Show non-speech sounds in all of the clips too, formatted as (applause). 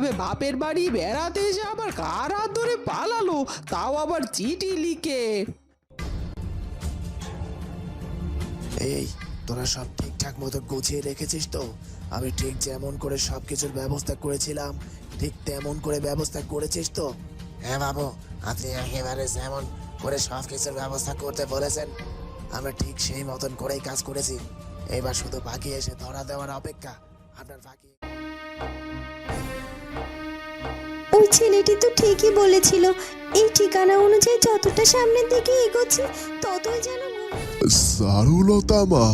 আবে বাপের বাড়ি বেড়াতে এসে আবার কার হাত ধরে পালালো? তাও আবার চিঠি লিখে। এই, তোরা সব ঠিকঠাক মতো গুছিয়ে রেখেছিস তো? আমি ঠিক যেমন করে সব কিছুর ব্যবস্থা করেছিলাম, ঠিক তেমন করে ব্যবস্থা করেছিস তো? হ্যাঁ বাবু, আপনি একেবারে যেমন করে সব কিছুর ব্যবস্থা করতে বলেছেন, আমরা ঠিক সেই মতন করেই কাজ করেছি। এবার শুধু বাকি এসে ধরা দেওয়ার অপেক্ষা, আপনার বাকি ওই ছেলেটি তো ঠিকই বলেছিল। এই ঠিকানা অনুযায়ী যতটা সামনের দিকে এগোচ্ছি ততই যেন সারুলতা মা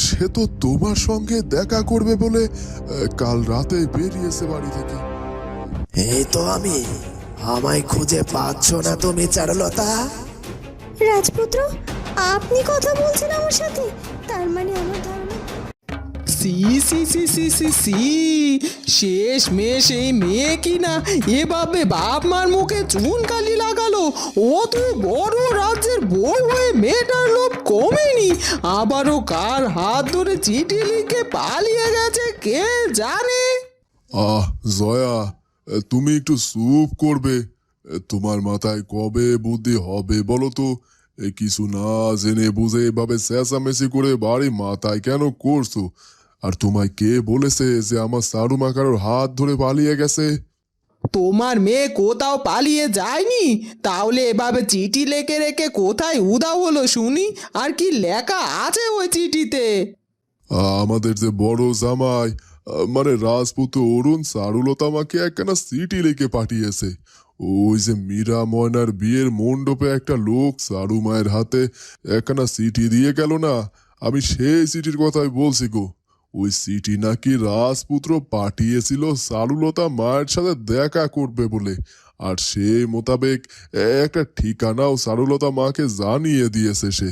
সে তো তোমার সঙ্গে দেখা করবে বলে কাল রাতে বেরিয়েছে বাড়ি থেকে। এই তো আমি আমায় খুঁজে পাচ্ছ না তুমি চারুলতা রাজপুত্র আপনি কথা বলছেন আমার সাথে তার মানে আমার সি সি সি সি সি সি। শেষ মেশ এই মেয়ে কি না এভাবে বাপ মার মুখে চুন কালি লাগালো। অত বড় রাজ্যের বউ হয়ে মেয়েটার লোভ কমেনি। আবারও কার হাত ধরে চিঠি লিখে পালিয়ে গেছে কে জানে? আহ, জয়া, তুমি একটু চুপ করবে। তোমার মাথায় কবে বুদ্ধি হবে বলো তো? কিছু না জেনে বুঝে এভাবে চেঁচামেচি করে বাড়ি মাথায় কেন করছ? আর তোমায় কে বলেছে যে আমার সারু মাকারোর হাত ধরে পালিয়ে গেছে? তোমার মেয়ে কোথাও পালিয়ে যায়নি? তাহলে এভাবে চিঠি লেখে রেখে কোথায় উদাও হলো শুনি? আর কি লেখা আছে ওই চিঠিতে? আমাদের যে বড় জামাই মানে রাজপুত অরুণ চারুলতা আমাকে একখানা সিটি লিখে পাঠিয়েছে। ওই যে মীরা ময়নার বিয়ের মণ্ডপে একটা লোক চারু মায়ের হাতে একখানা চিঠি দিয়ে গেল না? আমি সেই চিঠির কথাই বলছি গো। ওই সিটি নাকি রাজপুত্র পাঠিয়েছিল সারুলতা মায়ের সাথে দেখা করবে বলে। আর সেই মোতাবেক একটা ঠিকানাও সারুলতা মাকে জানিয়ে দিয়েছে সে।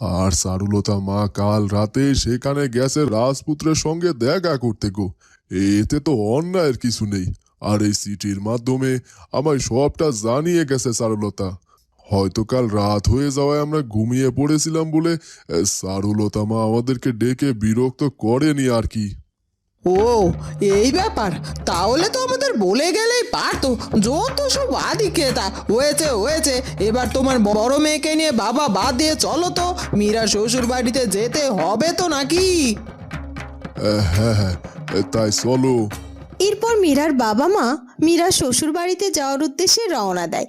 আর সারুলতা মা কাল রাতে সেখানে গেছে রাজপুত্রের সঙ্গে দেখা করতে গো। এতে তো অন্যায়ের কিছু নেই। আর এই সিটির মাধ্যমে আমায় সবটা জানিয়ে গেছে চারুলতা হয়তো কাল রাত হয়ে যাওয়ায় আমরা ঘুমিয়ে পড়েছিলাম বলে এ, চারুলতা মা আমাদেরকে ডেকে বিরক্ত করেনি আর কি। ও এই ব্যাপার তাহলে তো আমাদের বলে গেলেই পারতো। যত সব আদিকে তা হয়েছে হয়েছে এবার তোমার বড় মেয়েকে নিয়ে বাবা বাদ দিয়ে চলো তো মীরা শ্বশুর বাড়িতে যেতে হবে তো নাকি? হ্যাঁ হ্যাঁ তাই চলো। এরপর মীরার বাবা মা মীরা শ্বশুর বাড়িতে যাওয়ার উদ্দেশ্যে রওনা দেয়।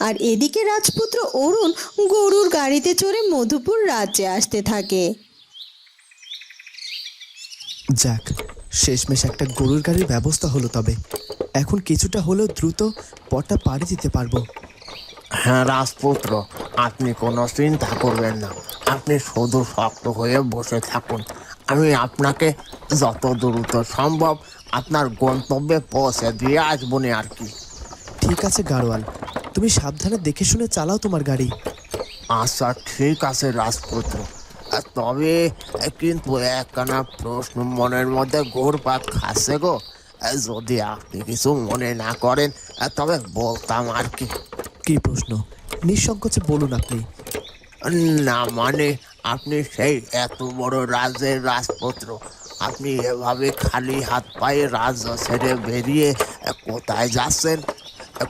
আর এদিকে রাজপুত্র অরুণ গরুর গাড়িতে চড়ে মধুপুর রাজ্যে আসতে থাকে। যাক শেষমেশ একটা গরুর গাড়ির ব্যবস্থা হলো তবে। এখন কিছুটা হলেও দ্রুত পথটা পাড়ি দিতে পারব। হ্যাঁ রাজপুত্র আপনি কোনো চিন্তা করবেন না। আপনি শুধু শক্ত হয়ে বসে থাকুন। আমি আপনাকে যত দ্রুত সম্ভব আপনার গন্তব্যে পৌঁছে দিয়ে আসব না আর কি। ঠিক আছে গাড়োয়াল তুমি সাবধানে দেখে শুনে চালাও তোমার গাড়ি। আচ্ছা ঠিক আছে রাজপুত্র। আর তবে কিন্তু একখানা প্রশ্ন মনের মধ্যে ঘুরপাক খাচ্ছে গো। যদি আপনি কিছু মনে না করেন তবে বলতাম আর কি। কি প্রশ্ন? নিঃসংকোচে বলুন আপনি। না মানে আপনি সেই এত বড় রাজের রাজপুত্র। আপনি এভাবে খালি হাত পায়ে রাজ্য ছেড়ে বেরিয়ে কোথায় যাচ্ছেন?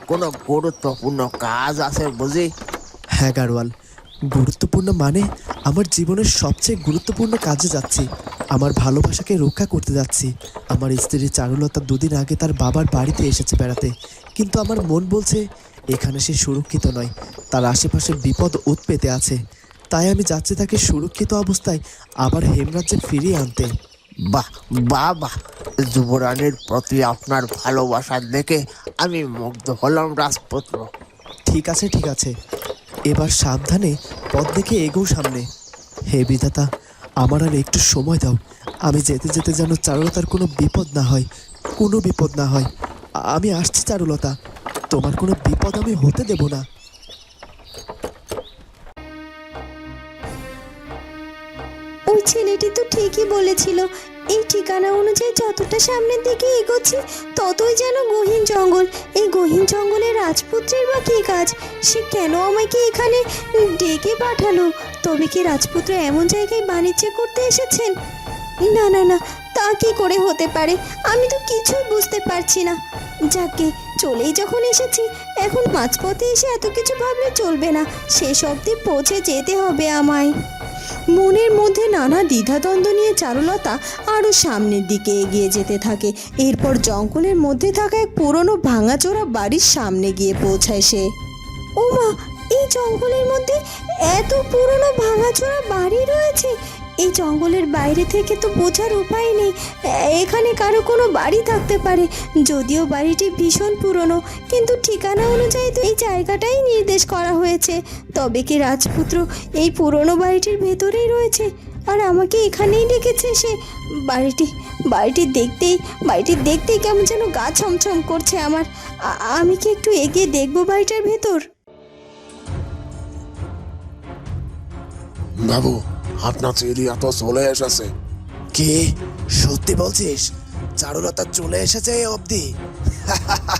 কোনো গুরুত্বপূর্ণ কাজ আছে বুঝি? হ্যাঁ গাড়োয়াল। গুরুত্বপূর্ণ মানে আমার জীবনের সবচেয়ে গুরুত্বপূর্ণ কাজে যাচ্ছি। আমার ভালোবাসাকে রক্ষা করতে যাচ্ছি। আমার স্ত্রী চারুলতা দুদিন আগে তার বাবার বাড়িতে এসেছে বেড়াতে। কিন্তু আমার মন বলছে এখানে সে সুরক্ষিত নয়। তার আশেপাশে বিপদ উৎপেতে আছে। তাই আমি যাচ্ছি তাকে সুরক্ষিত অবস্থায় আবার হেমরাজ্যে ফিরিয়ে আনতে। বাহ বাহ বাহ। যুবরানীর প্রতি আপনার ভালোবাসা দেখে আমি মুগ্ধ হলাম রাজপুত্র। ঠিক আছে ঠিক আছে। এবার সাবধানে পথ দেখে এগোও সামনে। হে বিধাতা আমার আর একটু সময় দাও। আমি যেতে যেতে যেন চারুলতার কোনো বিপদ না হয় কোনো বিপদ না হয়। আমি আসছি চারুলতা। তোমার কোনো বিপদ আমি হতে দেব না। ওই ছেলেটি তো ঠিকই বলেছিল এই ঠিকানা অনুযায়ী যতটা সামনের দিকে এগোচ্ছি, ততই যেন গহীন জঙ্গল। এই গহীন জঙ্গলে রাজপুত্রের বা কী কাজ? সে কেন আমাকে এখানে ডেকে পাঠালো? তবে কি রাজপুত্র এমন জায়গায় বাণিজ্য করতে এসেছেন? না না না, তা কি করে হতে পারে? আমি তো কিছুই বুঝতে পারছি না। যাকে চলেই যখন এসেছি, এখন মাঝপথে এসে এত কিছু ভাবলে চলবে না। শেষ অবধি পৌঁছে যেতে হবে আমায়। মনের মধ্যে নানা দ্বিধাদ্বন্দ্ব নিয়ে চারুলতা আরও সামনের দিকে এগিয়ে যেতে থাকে। এরপর জঙ্গলের মধ্যে থাকা এক পুরনো ভাঙাচোরা বাড়ির সামনে গিয়ে পৌঁছায় সে। ও মা এই জঙ্গলের মধ্যে এত পুরনো ভাঙাচোরা বাড়ি রয়েছে। এই জঙ্গলের বাইরে থেকে তো বোঝার উপায় নেই। এখানে কারও কোনো বাড়ি থাকতে পারে। যদিও বাড়িটি ভীষণ পুরনো, কিন্তু ঠিকানা অনুযায়ী তো এই জায়গাটাই নির্দেশ করা হয়েছে। তবে কি রাজপুত্র এই পুরনো বাড়িটির ভেতরেই রয়েছে? আর আমাকে এখানেই ডেকেছে সে। বাড়িটি বাড়িটি দেখতেই বাড়িটি দেখতেই কেমন যেন গা ছমছম করছে আমার। আমি কি একটু এগিয়ে দেখব বাড়িটার ভেতর? বাবু আপনার চিড়িয়া তো চলে এসেছে। কি? সত্যি বলছিস? চারুলতা চলে এসেছে এই অবধি।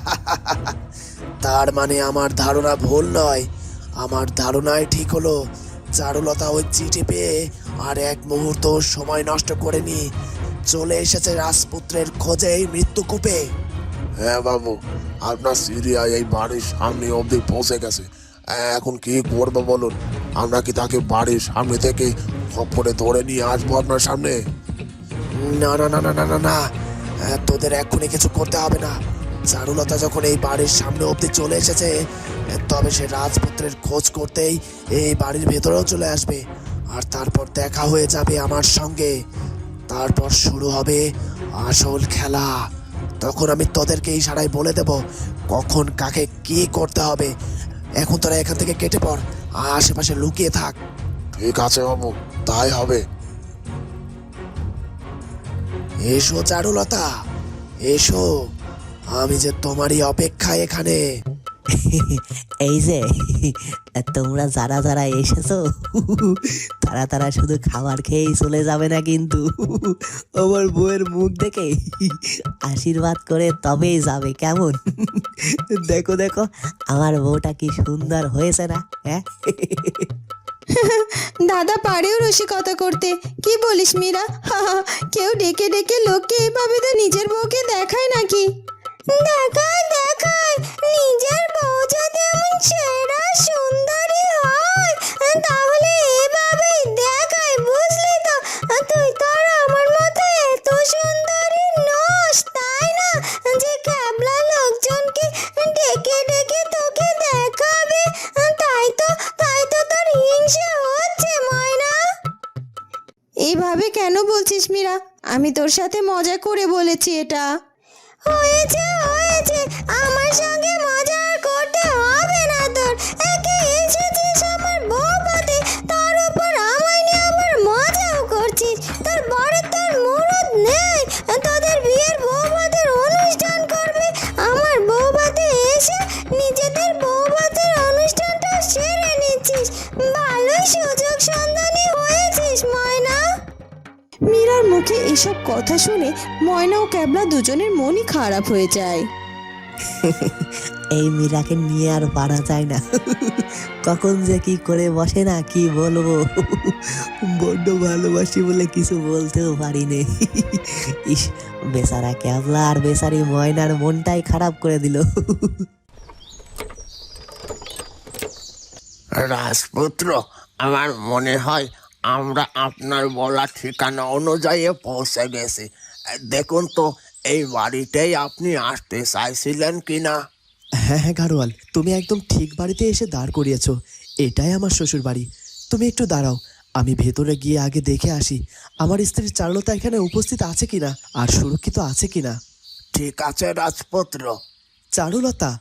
(laughs) তার মানে আমার ধারণা ভুল নয়। আমার ধারণাই ঠিক হলো চারুলতা ওই চিঠি পেয়ে আর এক মুহূর্ত সময় নষ্ট করেনি চলে এসেছে রাজপুত্রের খোঁজে এই মৃত্যুকূপে হ্যাঁ বাবু আপনার সিরিয়া এই বাড়ির সামনে অবধি পৌঁছে গেছে। এখন কি করব বলুন? আমরা কি তাকে বাড়ির সামনে থেকে খপ্পরে ধরে নিয়ে আসব আপনার সামনে। না না না না না না না। তোদের এক্ষুনি কিছু করতে হবে না। চারুলতা যখন এই বাড়ির সামনে অবধি চলে এসেছে, তবে সে রাজপুত্রের খোঁজ করতেই এই বাড়ির ভেতরেও চলে আসবে। আর তারপর দেখা হয়ে যাবে আমার সঙ্গে। তারপর শুরু হবে আসল খেলা। তখন আমি তোদেরকে ইশারায় বলে দেব কখন কাকে কি করতে হবে। এখন তোরা এখান থেকে কেটে পড় আশেপাশে লুকিয়ে থাক। ঠিক আছে বাবু। তাই হবে। এসো চারুলতা, এসো। আমি যে তোমারই অপেক্ষা এখানে। এই যে, তোমরা যারা যারা এসেছ, তারা তারা শুধু খাবার খেয়েই চলে যাবে না কিন্তু। আমার বউয়ের মুখ দেখে আশীর্বাদ করে তবেই যাবে, কেমন? দেখো দেখো, আমার বউটা কি সুন্দর হয়েছে না হ্যাঁ? দাদা পারেও রসিকতা করতে। কি বলিস মীরা? কেউ ডেকে ডেকে লোককে এভাবে তো নিজের বউকে দেখায় নাকি? দেখায় দেখায়, নিজের বউ যদি এমন সেরা সুন্দরী হয়, তাহলে এভাবেই দেখায়, বুঝলি তো? তুই তো আর আমার মতো এত সুন্দরী আমি তোর সাথে মজা করে বলেছি এটা। হয়েছে হয়েছে। আমার সঙ্গে মজা এসব কথা শুনে ময়না ও ক্যাবলা দুজনের মনই খারাপ হয়ে যায়। (laughs) এই মীরাকে নিয়ে আর পারা যায় না। (laughs) কখন যে কি করে বসে না কি বলব? (laughs) বড্ড ভালোবাসি বলে কিছু বলতেও পারি নে। ইস বেচারা ক্যাবলা আর বেচারি ময়নার মনটাই খারাপ করে দিল। রাজপুত্র আমার মনে হয় আমরা আপনার বলা ঠিকানা অনুযায়ী পৌঁছে গেছি। দেখুন তো এই বাড়িতেই আপনি আসতে চাইছিলেন কি না হ্যাঁ হ্যাঁ গাড়োয়াল তুমি একদম ঠিক বাড়িতে এসে দাঁড় করিয়েছ। এটাই আমার শ্বশুর বাড়ি তুমি একটু দাঁড়াও আমি ভেতরে গিয়ে আগে দেখে আসি আমার স্ত্রীর চারুলতা এখানে উপস্থিত আছে কিনা আর সুরক্ষিত আছে কিনা? ঠিক আছে রাজপুত্র। চারুলতা?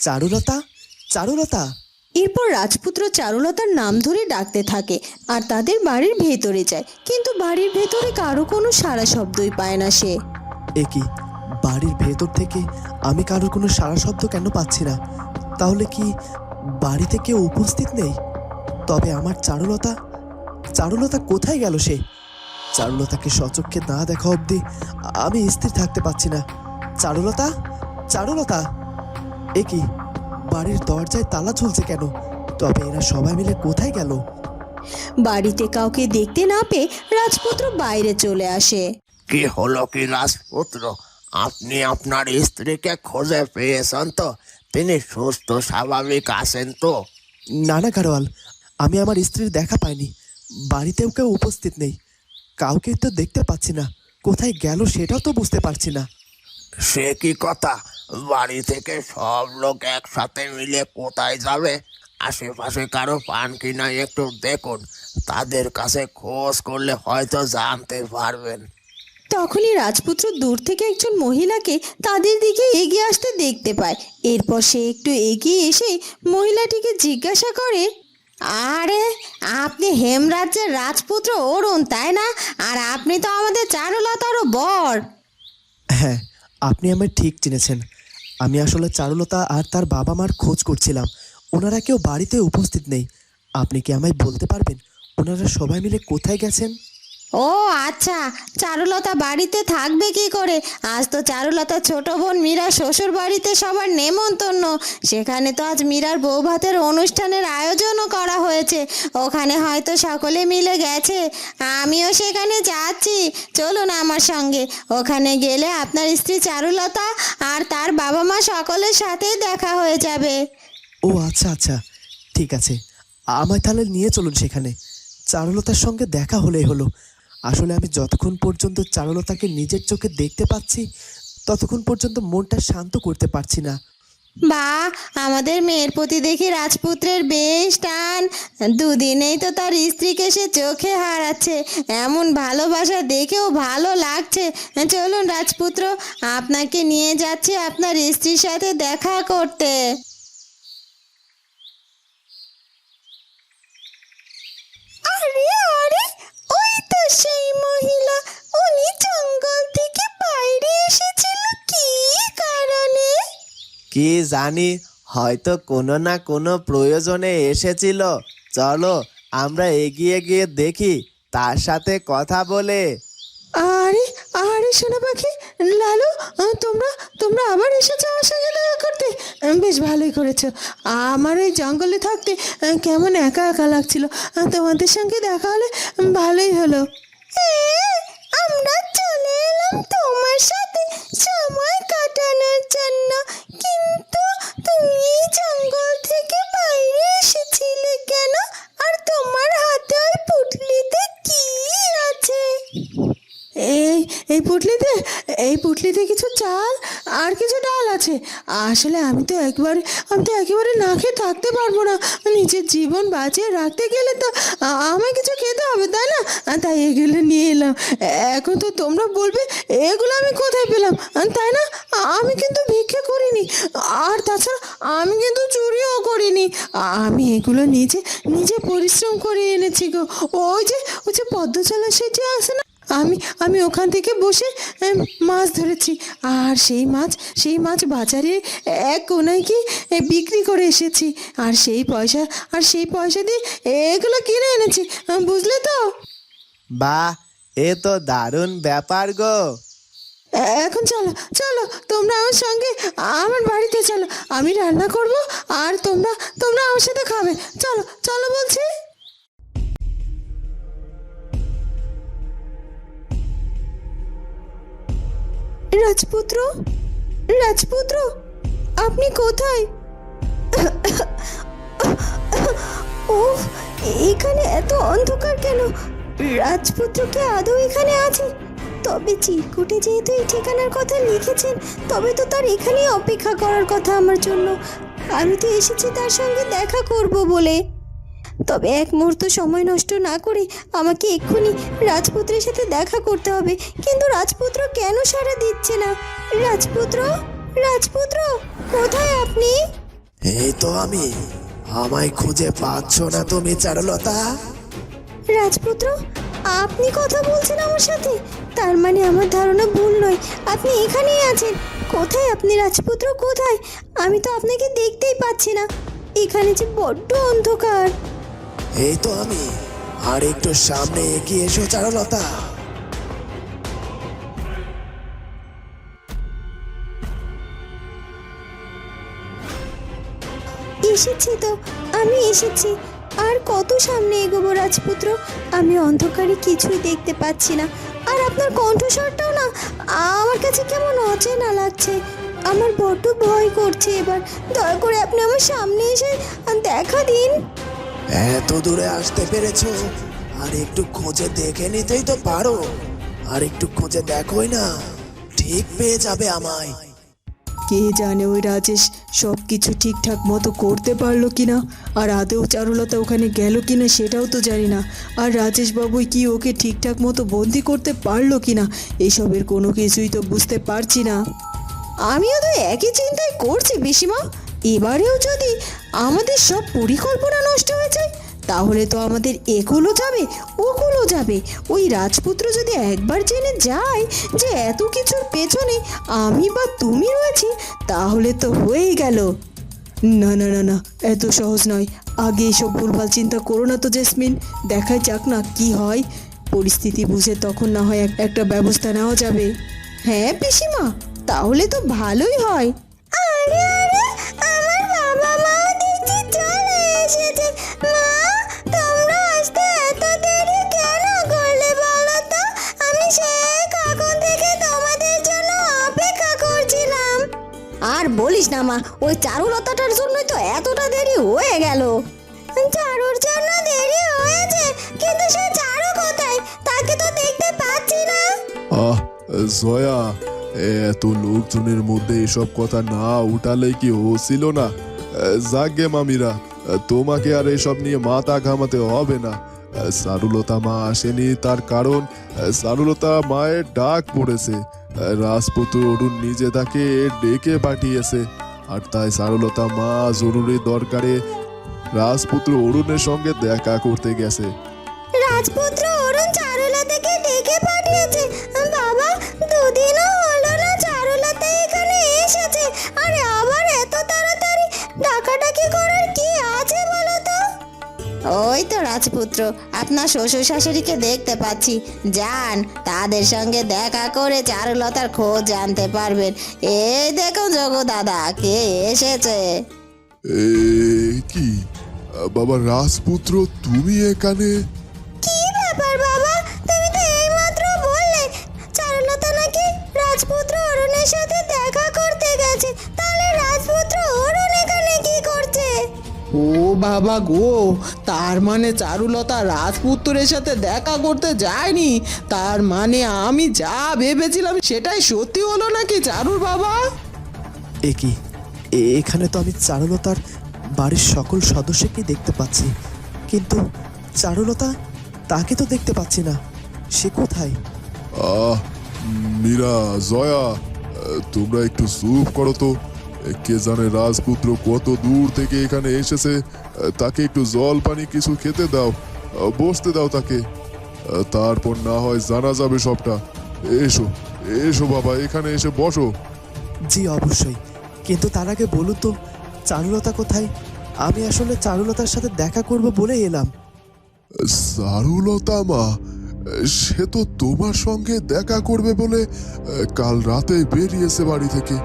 চারুলতা? চারুলতা? এরপর রাজপুত্র চারুলতার নাম ধরে ডাকতে থাকে আর তাদের বাড়ির ভেতরে যায়। কিন্তু বাড়ির ভেতরে কারও কোনো সারা শব্দই পায় না সে। এ কি? বাড়ির ভেতর থেকে আমি কারোর কোনো সারা শব্দ কেন পাচ্ছি না? তাহলে কি বাড়িতে কেউ উপস্থিত নেই? তবে আমার চারুলতা চারুলতা কোথায় গেল সে? চারুলতাকে সচক্ষে না দেখা অবধি আমি স্থির থাকতে পারছি না। চারুলতা চারুলতা! এ কি? বাড়ির দরজায় তালা ঝুলছে কেন? তবে এরা সবাই মিলে কোথায় গেল? বাড়িতে কাউকে দেখতে না পেয়ে রাজপুত্র বাইরে চলে আসে। কি হলো কি রাজপুত্র? আপনি আপনার স্ত্রীকে খুঁজে পেয়েছেন তো? তিনি সুস্থ স্বাভাবিক আছেন তো? না না গাড়োয়াল আমি আমার স্ত্রীর দেখা পাইনি। বাড়িতেও কেউ উপস্থিত নেই। কাউকে তো দেখতে পাচ্ছি না। কোথায় গেল সেটাও তো বুঝতে পারছি না। সে কি কথা? বাড়ি থেকে সব লোক একসাথে মিলে কোথায় যাবে? আশেপাশে কারও পান কিনা একটু দেখুন। তাদের কাছে খোঁজ করলে হয়তো জানতে পারবেন। তখনই রাজপুত্র দূর থেকে একজন মহিলাকে তাদের দিকে এগিয়ে আসতে দেখতে পায়। এরপর সে একটু এগিয়ে এসে মহিলাটিকে জিজ্ঞাসা করে আরে আপনি হেমরাজ্যের রাজপুত্র অরুণ তাই না? আর আপনি তো আমাদের চারুলতারও বর। হ্যাঁ আপনি আমায় ঠিক চিনেছেন। আমি আসলে চারুলতা আর তার বাবা মার খোঁজ করছিলাম। ওনারা কেউ বাড়িতে উপস্থিত নেই। আপনি কি আমায় বলতে পারবেন? ওনারা সবাই মিলে কোথায় গেছেন? ও আচ্ছা চারুলতা বাড়িতে থাকবে কি করে? আজ তো চারুলতা ছোট বোন মীরা শ্বশুর বাড়িতে সবার নেমন্তন্ন। সেখানে তো আজ মীরার বউ ভাতের অনুষ্ঠানের আয়োজনও করা হয়েছে। ওখানে হয়তো সকলে মিলে গেছে। আমিও সেখানে যাচ্ছি। চলুন আমার সঙ্গে। ওখানে গেলে আপনার স্ত্রী চারুলতা আর তার বাবা মা সকলের সাথেই দেখা হয়ে যাবে। ও আচ্ছা আচ্ছা। ঠিক আছে। আমায় তাহলে নিয়ে চলুন সেখানে। চারুলতার সঙ্গে দেখা হলেই হলো। আসলে আমি যতক্ষণ পর্যন্ত চারুলতাকে নিজের চোখে দেখতে পাচ্ছি, ততক্ষণ পর্যন্ত মনটা শান্ত করতে পারছি না। বা, আমাদের মেয়ের প্রতি দেখি রাজপুত্রের বেশ টান। দুদিনেই তো তার স্ত্রীকে সে চোখে হারাচ্ছে। এমন ভালোবাসা দেখেও ভালো লাগছে। চলুন রাজপুত্র, আপনাকে নিয়ে যাচ্ছি আপনার স্ত্রীর সাথে দেখা করতে। আরে আরে! তো সেই মহিলা উনি জঙ্গল থেকে বাইরে এসেছিল কি কারণে? কি জানি হয়তো কোনো না কোনো প্রয়োজনে এসেছিল। চলো আমরা এগিয়ে গিয়ে দেখি তার সাথে কথা বলে। আরে আরে সোনা পাখি লালু তোমরা তোমরা আবার এসেছ আমার সঙ্গে দেখা করতে? বেশ ভালোই করেছ। আমার ওই জঙ্গলে থাকতে কেমন একা একা লাগছিল। তোমাদের সঙ্গে দেখা হলে ভালোই হলো। আমরা চলে এলাম তোমার সাথে সময় কাটানোর জন্য। কিন্তু তুমি জঙ্গল থেকে বাইরে এসেছিলে কেন? আর তোমার হাতে ওই পুটলিতে কি আছে? এই এই পুটলিতে এই পুটলিতে কিছু চাল? আর কিছু ডাল আছে। আসলে আমি তো একবারে আমি তো একেবারে না খেয়ে থাকতে পারব না। নিজের জীবন বাঁচিয়ে রাখতে গেলে তো আমায় কিছু খেতে হবে, তাই না? তাই এগুলো নিয়ে এলাম। এখন তো তোমরা বলবে, এগুলো আমি কোথায় পেলাম? তাই না? আমি কিন্তু ভিক্ষে করিনি। আর তাছাড়া আমি কিন্তু চুরিও করিনি। আমি এগুলো নিজে নিজে পরিশ্রম করে এনেছি গো। ওই যে ওই যে পদ্মচালা সেটি আছে না? আমি আমি ওখান থেকে বসে মাছ ধরেছি। আর সেই মাছ সেই মাছ বাজারে এক কোনায় কি বিক্রি করে এসেছি। আর সেই পয়সা আর সেই পয়সা দিয়ে এগুলো কিনে এনেছি বুঝলে তো? বাহ এ তো দারুণ ব্যাপার গো। এখন চলো চলো তোমরা আমার সঙ্গে আমার বাড়িতে চলো। আমি রান্না করব আর তোমরা তোমরা আমার সাথে খাবে। চলো চলো বলছি। রাজপুত্র? রাজপুত্র, আপনি কোথায়? উফ, এখানে এত অন্ধকার কেন? রাজপুত্র কি আদৌ এখানে আছে? তবে চিরকুটে যেহেতু এই ঠিকানার কথা লিখেছেন, তবে তো তার এখানেই অপেক্ষা করার কথা আমার জন্য। আমি তো এসেছি তার সঙ্গে দেখা করব বলে। তবে এক মুহূর্ত সময় নষ্ট না করে আমাকে এক্ষুনি রাজপুত্রের সাথে দেখা করতে হবে। কিন্তু রাজপুত্র কেন সাড়া দিচ্ছে না? রাজপুত্র? রাজপুত্র কোথায় আপনি? এই তো আমি। আমায় খুঁজে পাচ্ছ না তুমি চারুলতা। রাজপুত্র আপনি কথা বলছেন আমার সাথে। তার মানে আমার ধারণা ভুল নয়। আপনি এখানেই আছেন। কোথায় আপনি রাজপুত্র কোথায়? আমি তো আপনাকে দেখতেই পাচ্ছি না। এখানে যে বড্ড অন্ধকার। এই তো আমি। আর একটু সামনে এগিয়ে এসো, চারুলতা। এসেছি তো, আমি এসেছি। আর কত সামনে এগোবো রাজপুত্র? আমি অন্ধকারে কিছুই দেখতে পাচ্ছি না। আর আপনার কণ্ঠস্বরটাও না, আমার কাছে কেমন অচেনা লাগছে। আমার বড্ড ভয় করছে এবার। দয়া করে আপনি আমার সামনে এসে দেখা দিন। এত দূরে আসতে পেরেছ? আর একটু খোঁজে দেখে নিতেই তো পারো। আর একটু খোঁজে দেখোই না ঠিক পেয়ে যাবে আমায়। কে জানে ওই রাজেশ সব কিছু ঠিকঠাক মতো করতে পারল কিনা? আর আদেও চারুলতা ওখানে গেল কি না সেটাও তো জানি না। আর রাজেশ বাবুই কি ওকে ঠিকঠাক মতো বন্দি করতে পারল কি না এসবের কোনো কিছুই তো বুঝতে পারছি না। আমিও তো একই চিন্তায় করছি পিসিমা। এবারেও যদি আমাদের সব পরিকল্পনা নষ্ট হয়ে যায়, তাহলে তো আমাদের এগুলো যাবে, ওগুলো যাবে। ওই রাজপুত্র যদি একবার জেনে যায় যে এত কিছুর পেছনে আমি বা তুমি রয়েছি, তাহলে তো হয়েই গেল। না না না না, এত সহজ নয়। আগে এসব ভুলভাল চিন্তা করো না তো, জেসমিন। দেখাই যাক না কি হয়। পরিস্থিতি বুঝে তখন না হয় একটা ব্যবস্থা নেওয়া যাবে। হ্যাঁ পিসিমা, তাহলে তো ভালোই হয়। আরে এসেছে। মা তোমরা আসতে এত দেরি কেন করলে বলো তো? আমি সেই কখন থেকে তোমাদের জন্য অপেক্ষা করছিলাম। আর বলিস না মা ওই চারুলতাটার জন্যই তো এতটা দেরি হয়ে গেল। চারুর জন্য দেরি হয়েছে কিন্তু সে চারু কোথায়? তাকে তো দেখতে পাচ্ছি না। আহ জয়া এত লোকজনের মধ্যে এসব কথা না উঠালে কি হচ্ছিল না? যাগে মামিরা তোমাকে আর এসব নিয়ে মাথা ঘামাতে হবে না। সারুলতা মা আসেনি তার কারণ, সারুলতা মায়ের ডাক পড়েছে। রাজপুত্র অরুণ নিজে তাকে ডেকে পাঠিয়েছে। আর তাই সারুলতা মা জরুরি দরকারে রাজপুত্র অরুণের সঙ্গে দেখা করতে গেছে। রাজপুত্র অরুণ চারুলতাকে ডেকে পাঠিয়েছে। বাবা, দুদিনও হলো না চারুলতা এখানে এসেছে। আরে আবার এত ওই তো রাজপুত্র, আপনার শ্বশুর শাশুড়িকে দেখতে পাচ্ছি। যান, তাদের সঙ্গে দেখা করে চারুলতার খোঁজ জানতে পারবেন। এই দেখুন জগো দাদা, কে এসেছে। কি, বাবা রাজপুত্র, তুমি এখানে? ও বাবা গো তার মানে চারুলতা রাজপুত্রের সাথে দেখা করতে যায়নি। তার মানে আমি যা ভেবেছিলাম সেটাই সত্যি হলো নাকি চারুর বাবা? এ কি? এখানে তো আমি চারুলতার বাড়ির সকল সদস্যকেই দেখতে পাচ্ছি। কিন্তু চারুলতা তাকে তো দেখতে পাচ্ছি না। সে কোথায়? আহ মীরা জয়া তোমরা একটু চুপ করো তো। কে জানে রাজপুত্র কত দূর থেকে এখানে এসেছে। তাকে একটু জল পানি কিছু খেতে দাও। বসতে দাও তাকে। তারপর না হয় জানা যাবে সবটা। এসো এসো বাবা এখানে এসে বসো। জি অবশ্যই। কিন্তু তার আগে বলুন তো চারুলতা কোথায়? আমি আসলে চারুলতার সাথে দেখা করব বলে এলাম। চারুলতা মা সে তো তোমার সঙ্গে দেখা করবে বলে কাল রাতে বেরিয়েছে বাড়ি থেকে।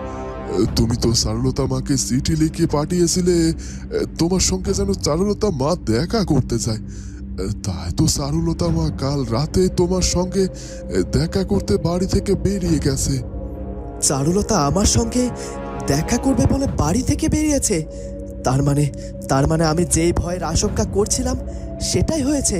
তুমি তো চারুলতা মাকে চিঠি লিখে পাঠিয়েছিলে, তোমার সঙ্গে যেন চারুলতা মা দেখা করতে চায় তাই তো চারুলতা মা কাল রাতে তোমার সঙ্গে দেখা করতে বাড়ি থেকে বেরিয়ে গেছে। চারুলতা আমার সঙ্গে দেখা করবে বলে বাড়ি থেকে বেরিয়েছে? তার মানে তার মানে আমি যেই ভয়ের আশঙ্কা করছিলাম, সেটাই হয়েছে।